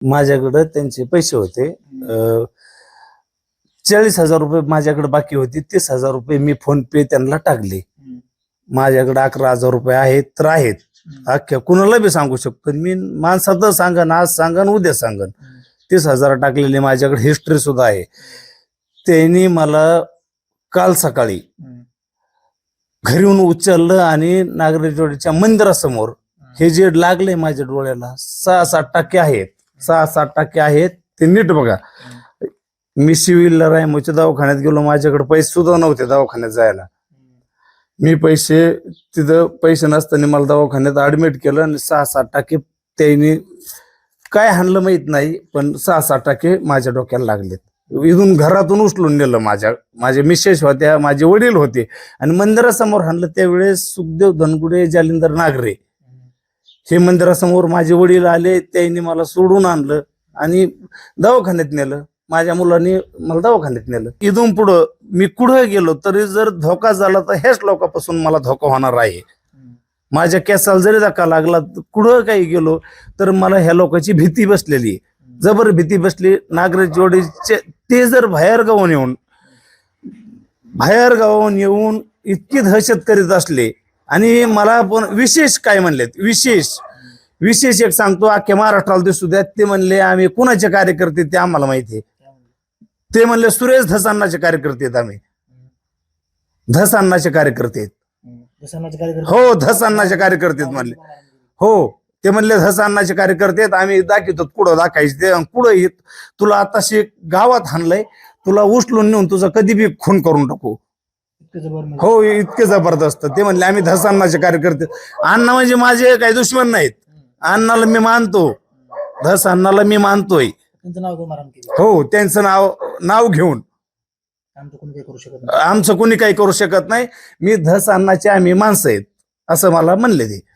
माझ्याकडे त्यांचे पैसे होते. चाळीस हजार रुपये माझ्याकडे बाकी होते. तीस हजार रुपये मी फोन पे त्यांना टाकले. माझ्याकडे अकरा हजार रुपये आहेत तर आहेत. अख्ख्या कुणाला बी सांगू शकतो. मी माणसातच सांगन आज सांगन उद्या सांगन. तीस हजार टाकलेली माझ्याकडे हिस्ट्री सुद्धा आहे. त्यांनी मला काल सकाळी घरी येऊन उचललं आणि नागरेजवाडीच्या मंदिरासमोर हे जे लागले माझ्या डोळ्याला सहा सात टक्के आहेत. सहा सात टक्के आहेत ते नीट बघा. मी सिव्हिलला रायमोच्या दवाखान्यात गेलो माझ्याकडे पैसे सुद्धा नव्हते दवाखान्यात जायला. मी पैसे तिथं पैसे नसताना मला दवाखान्यात ऍडमिट केलं आणि सहा सात टक्के त्यांनी काय हाणलं माहीत नाही पण सहा सात टक्के माझ्या डोक्याला लागलेत. इथून घरातून उचलून नेलं माझ्या माझे मिसेस होत्या माझे वडील होते. आणि मंदिरासमोर हाणलं त्यावेळेस सुखदेव धनगुडे जालिंदर नागरे. हे मंदिरासमोर माझे वडील आले त्यांनी मला सोडून आणलं आणि दवाखान्यात नेलं. माझ्या मुलांनी मला दवाखान्यात नेलं. इथून पुढं मी कुठं गेलो तरी जर धोका झाला तर ह्याच लोकांपासून मला धोका होणार आहे. माझ्या केसाला जरी धक्का लागला कुठं काही गेलो तर मला ह्या लोकांची भीती बसलेली जबर भीती बसली नागरिक जोडीचे ते जर बाहेर गावून येऊन बाहेर गावून येऊन इतकी दहशत करीत असले आणि मला पण विशेष काय म्हणलेत? विशेष. विशेष एक सांगतो अख्ख्या महाराष्ट्राला दिसू द्या ते म्हणले आम्ही कुणाचे कार्यकर्ते ते आम्हाला माहिती आहे. ते म्हणले सुरेश धसांनाचे कार्यकर्ते आहेत आम्ही. धसांनाचे कार्यकर्ते आहेत. हो धसांनाचे कार्यकर्ते आहेत म्हणले. हो ते म्हणले धसांनाचे कार्यकर्ते आहेत आम्ही दाखवतो कुठं दाखायचे ते कुठं येत तुला आताशी गावात हाणलंय तुला उचलून नेऊन तुझा कधी बी खून करून टाकू. हो इतके जबरदस्त. ते म्हणले आम्ही धसांनाचे कार्यकर्ते. अण्णा म्हणजे माझे काही दुश्मन नाहीत. अण्णाला मी मानतो. धस अण्णाला मी मानतोय. त्यांचं नाव घेऊन मारण केलं. हो त्यांचं नाव नाव घेऊन. आमचं कोणी काही करू शकत नाही. आमचं कोणी काही करू शकत नाही. मी धस अण्णाचे आम्ही माणसं आहेत असं मला म्हणले ते.